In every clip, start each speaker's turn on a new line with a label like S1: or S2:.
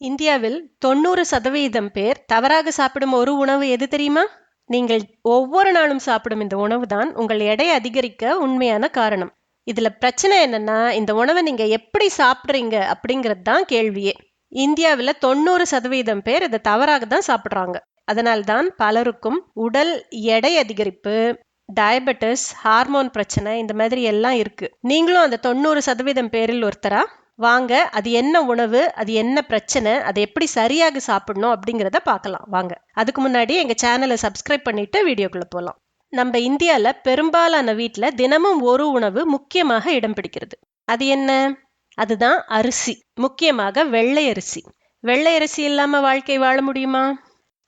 S1: இந்தியாவில் தொண்ணூறு சதவீதம் பேர் தவறாக சாப்பிடும் ஒரு உணவு எது தெரியுமா? நீங்கள் ஒவ்வொரு நாளும் சாப்பிடும் இந்த உணவு தான் உங்கள் எடை அதிகரிக்க உண்மையான காரணம். இதுல பிரச்சனை என்னன்னா இந்த உணவை நீங்க எப்படி சாப்பிடுறீங்க அப்படிங்கிறது தான் கேள்வியே. இந்தியாவில் தொண்ணூறு சதவீதம் பேர் இதை தவறாக தான் சாப்பிட்றாங்க. அதனால்தான் பலருக்கும் உடல் எடை அதிகரிப்பு டயபெட்டிஸ் ஹார்மோன் பிரச்சனை இந்த மாதிரி எல்லாம் இருக்கு. நீங்களும் அந்த தொண்ணூறு சதவீதம் பேரில் ஒருத்தரா? வாங்க அது என்ன உணவு அது என்ன பிரச்சனை அதை எப்படி சரியாக சாப்பிடணும் அப்படிங்கிறத பார்க்கலாம். வாங்க. அதுக்கு முன்னாடி எங்கள் சேனலை சப்ஸ்கிரைப் பண்ணிட்டு வீடியோக்குள்ளே போகலாம் நம்ம இந்தியாவில் பெரும்பாலான வீட்டில் தினமும் ஒரு உணவு முக்கியமாக இடம் பிடிக்கிறது. அது என்ன? அதுதான் அரிசி. முக்கியமாக வெள்ளை அரிசி. வெள்ளை அரிசி இல்லாமல் வாழ்க்கை வாழ முடியுமா?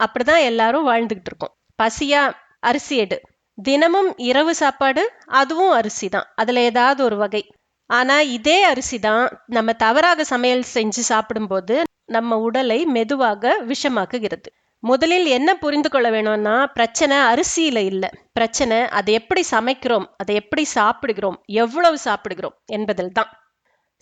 S1: அப்படிதான் எல்லாரும் வாழ்ந்துகிட்டு இருக்கோம். பசியா? அரிசி எடு. தினமும் இரவு சாப்பாடு அதுவும் அரிசி தான் அதில் ஏதாவது ஒரு வகை. ஆனா இதே அரிசி தான் நம்ம தவறாக சமையல் செஞ்சு சாப்பிடும்போது நம்ம உடலை மெதுவாக விஷமாக்குகிறது. முதலில் என்ன புரிந்து கொள்ள வேணும்னா பிரச்சனை அரிசியில இல்ல. பிரச்சனை அதை எப்படி சமைக்கிறோம் அதை எப்படி சாப்பிடுகிறோம் எவ்வளவு சாப்பிடுகிறோம் என்பதில் தான்.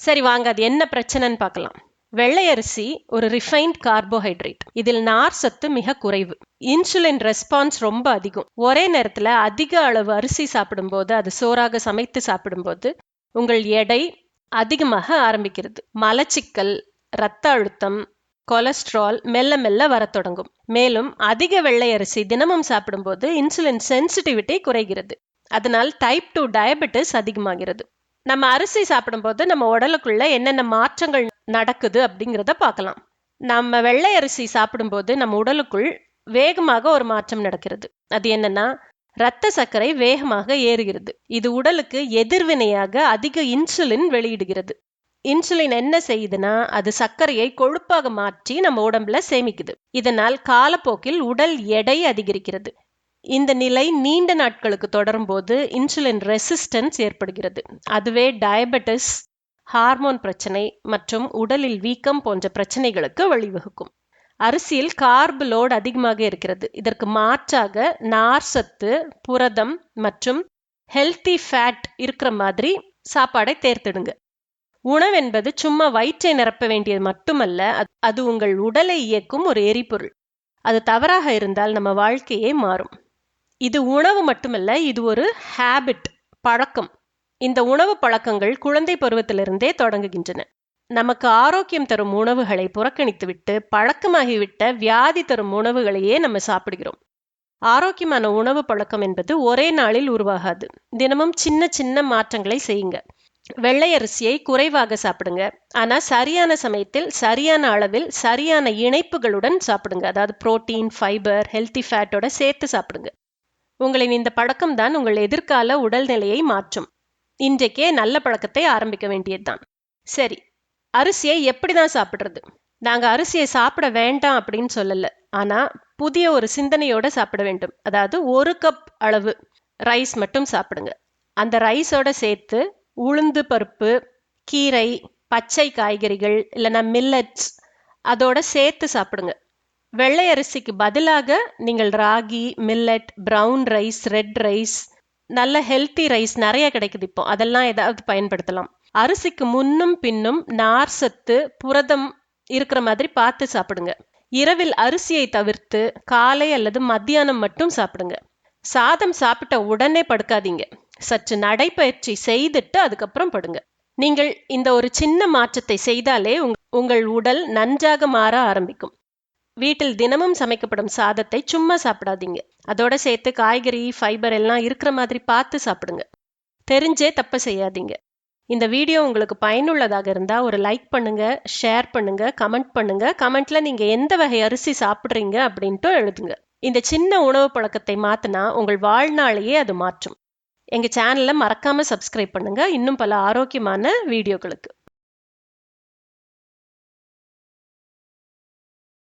S1: சரி வாங்க அது என்ன பிரச்சனைன்னு பார்க்கலாம். வெள்ளை அரிசி ஒரு ரிஃபைன்ட் கார்போஹைட்ரேட் இதில் நார் சத்து மிக குறைவு. இன்சுலின் ரெஸ்பான்ஸ் ரொம்ப அதிகம். ஒரே நேரத்துல அதிக அளவு அரிசி சாப்பிடும்போது அது சோறாக சமைத்து சாப்பிடும்போது உங்கள் எடை அதிகமாக ஆரம்பிக்கிறது. மலச்சிக்கல் இரத்த அழுத்தம் கொலஸ்ட்ரால் மெல்ல மெல்ல வரத் தொடங்கும். மேலும் அதிக வெள்ளை அரிசி தினமும் சாப்பிடும்போது இன்சுலின் சென்சிட்டிவிட்டி குறைகிறது. அதனால் டைப் டூ டயபெட்டிஸ் அதிகமாகிறது. நம்ம அரிசி சாப்பிடும்போது நம்ம உடலுக்குள்ள என்னென்ன மாற்றங்கள் நடக்குது அப்படிங்கிறத பார்க்கலாம். நம்ம வெள்ளை அரிசி சாப்பிடும்போது நம்ம உடலுக்குள் வேகமாக ஒரு மாற்றம் நடக்கிறது. அது என்னன்னா இரத்த சர்க்கரை வேகமாக ஏறுகிறது. இது உடலுக்கு எதிர்வினையாக அதிக இன்சுலின் வெளியிடுகிறது. இன்சுலின் என்ன செய்யுதுன்னா அது சர்க்கரையை கொழுப்பாக மாற்றி நம்ம உடம்புல சேமிக்குது. இதனால் காலப்போக்கில் உடல் எடை அதிகரிக்கிறது. இந்த நிலை நீண்ட நாட்களுக்கு தொடரும் போது இன்சுலின் ரெசிஸ்டன்ஸ் ஏற்படுகிறது. அதுவே டயபெட்டிஸ் ஹார்மோன் பிரச்சனை மற்றும் உடலில் வீக்கம் போன்ற பிரச்சனைகளுக்கு வழிவகுக்கும். அரிசியில் கார்பு லோட் அதிகமாக இருக்கிறது. இதற்கு மாற்றாக நார் சத்து புரதம் மற்றும் ஹெல்த்தி ஃபேட் இருக்கிற மாதிரி சாப்பாடை தேர்ந்தெடுங்க. உணவென்பது சும்மா வயிற்றை நிரப்ப வேண்டியது மட்டுமல்ல அது உங்கள் உடலை இயக்கும் ஒரு எரிபொருள். அது தவறாக இருந்தால் நம்ம வாழ்க்கையே மாறும். இது உணவு மட்டுமல்ல இது ஒரு ஹேபிட் பழக்கம். இந்த உணவு பழக்கங்கள் குழந்தை பருவத்திலிருந்தே தொடங்குகின்றன. நமக்கு ஆரோக்கியம் தரும் உணவுகளை புறக்கணித்துவிட்டு பழக்கமாகிவிட்ட வியாதி தரும் உணவுகளையே நம்ம சாப்பிடுகிறோம். ஆரோக்கியமான உணவு பழக்கம் என்பது ஒரே நாளில் உருவாகாது. தினமும் சின்ன சின்ன மாற்றங்களை செய்யுங்க. வெள்ளை அரிசியை குறைவாக சாப்பிடுங்க. ஆனா சரியான சமயத்தில் சரியான அளவில் சரியான இணைப்புகளுடன் சாப்பிடுங்க. அதாவது புரோட்டீன் ஃபைபர் ஹெல்த்தி ஃபேட்டோட சேர்த்து சாப்பிடுங்க. உங்களின் இந்த பழக்கம் தான் உங்கள் எதிர்கால உடல்நிலையை மாற்றும். இன்றைக்கே நல்ல பழக்கத்தை ஆரம்பிக்க வேண்டியதுதான். சரி அரிசியை எப்படி தான் சாப்பிட்றது? நாங்கள் அரிசியை சாப்பிட வேண்டாம் அப்படின்னு சொல்லலை. ஆனால் புதிய ஒரு சிந்தனையோட சாப்பிட வேண்டும். அதாவது ஒரு கப் அளவு ரைஸ் மட்டும் சாப்பிடுங்க. அந்த ரைஸோட சேர்த்து உளுந்து பருப்பு கீரை பச்சை காய்கறிகள் இல்லைன்னா மில்லட்ஸ் அதோட சேர்த்து சாப்பிடுங்க. வெள்ளை அரிசிக்கு பதிலாக நீங்கள் ragi millet brown rice red rice நல்ல ஹெல்த்தி ரைஸ் நிறைய கிடைக்குது இப்போ. அதெல்லாம் ஏதாவது பயன்படுத்தலாம். அரிசிக்கு முன்னும் பின்னும் நார் சத்து புரதம் இருக்கிற மாதிரி பார்த்து சாப்பிடுங்க. இரவில் அரிசியை தவிர்த்து காலை அல்லது மத்தியானம் மட்டும் சாப்பிடுங்க. சாதம் சாப்பிட்ட உடனே படுக்காதீங்க. சற்று நடைப்பயிற்சி செய்துட்டு அதுக்கப்புறம் படுங்க. நீங்கள் இந்த ஒரு சின்ன மாற்றத்தை செய்தாலே உங்கள் உடல் நன்றாக மாற ஆரம்பிக்கும். வீட்டில் தினமும் சமைக்கப்படும் சாதத்தை சும்மா சாப்பிடாதீங்க. அதோட சேர்த்து காய்கறி ஃபைபர் எல்லாம் இருக்கிற மாதிரி பார்த்து சாப்பிடுங்க. தெரிஞ்சே தப்பு செய்யாதீங்க. இந்த வீடியோ உங்களுக்கு பயனுள்ளதாக இருந்தால் ஒரு லைக் பண்ணுங்க ஷேர் பண்ணுங்க கமெண்ட் பண்ணுங்க. கமெண்ட்ல நீங்க எந்த வகை அரிசி சாப்பிட்றீங்க அப்படின்ட்டு எழுதுங்க. இந்த சின்ன உணவு பழக்கத்தை மாத்தினா உங்கள் வாழ்நாளையே அது மாற்றும். எங்க சேனலை மறக்காம சப்ஸ்கிரைப் பண்ணுங்க. இன்னும் பல ஆரோக்கியமான வீடியோக்களுக்கு.